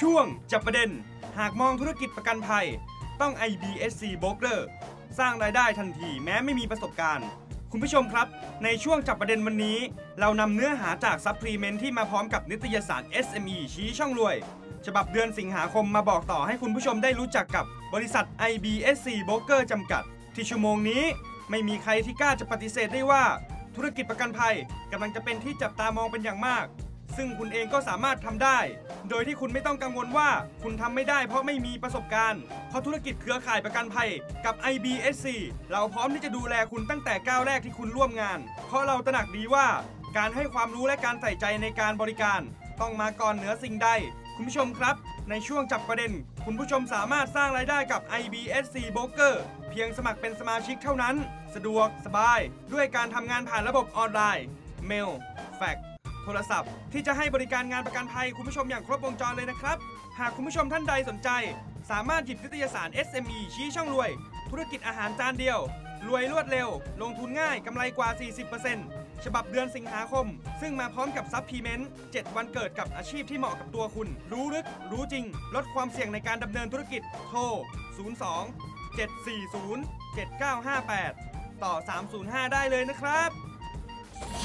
ช่วงจับประเด็น หากมองธุรกิจประกันภัย ต้อง IBSC Broker สร้างรายได้ทันทีแม้ไม่มีประสบการณ์ คุณผู้ชมครับ ในช่วงจับประเด็นวันนี้ เรานำเนื้อหาจากซัพพลีเมนที่มาพร้อมกับนิตยสาร SME ชี้ช่องรวย ฉบับเดือนสิงหาคมมาบอกต่อให้คุณผู้ชมได้รู้จักกับบริษัท IBSC Broker จำกัด ที่ชั่วโมงนี้ ไม่มีใครที่กล้าจะปฏิเสธได้ว่า ธุรกิจประกันภัยกำลังจะเป็นที่จับตามองเป็นอย่างมาก ซึ่งคุณเองก็สามารถทำได้ โดยที่คุณไม่ต้องกังวลว่าคุณทำไม่ได้เพราะไม่มีประสบการณ์ เพราะธุรกิจเครือข่ายประกันภัยกับ IBSC เราพร้อมที่จะดูแลคุณตั้งแต่ก้าวแรกที่คุณร่วมงาน เพราะเราตระหนักดีว่า การให้ความรู้และการใส่ใจในการบริการ ต้องมาก่อนเหนือสิ่งใด คุณผู้ชมครับ ในช่วงจับประเด็น คุณผู้ชมสามารถสร้างรายได้กับ IBSC Broker เพียงสมัครเป็นสมาชิกเท่านั้น สะดวกสบาย ด้วยการทำงานผ่านระบบออนไลน์ เมล แฟกซ์ โทรศัพท์ ที่จะให้บริการงานประกันภัยคุณผู้ชมอย่างครบวงจรเลยนะครับ หากคุณผู้ชมท่านใดสนใจ สามารถหยิบนิตยสาร SME ชี้ช่องรวย ธุรกิจอาหารจานเดียว รวยรวดเร็ว ลงทุนง่ายกำไรกว่า 40%ฉบับเดือนสิงหาคม ซึ่งมาพร้อมกับซัพพลีเมนต์ 7 วันเกิดกับอาชีพที่เหมาะกับตัวคุณ รู้ลึก รู้จริง ลดความเสี่ยงในการดำเนินธุรกิจ โทร 02 740 7958 ต่อ 305 ได้เลยนะครับ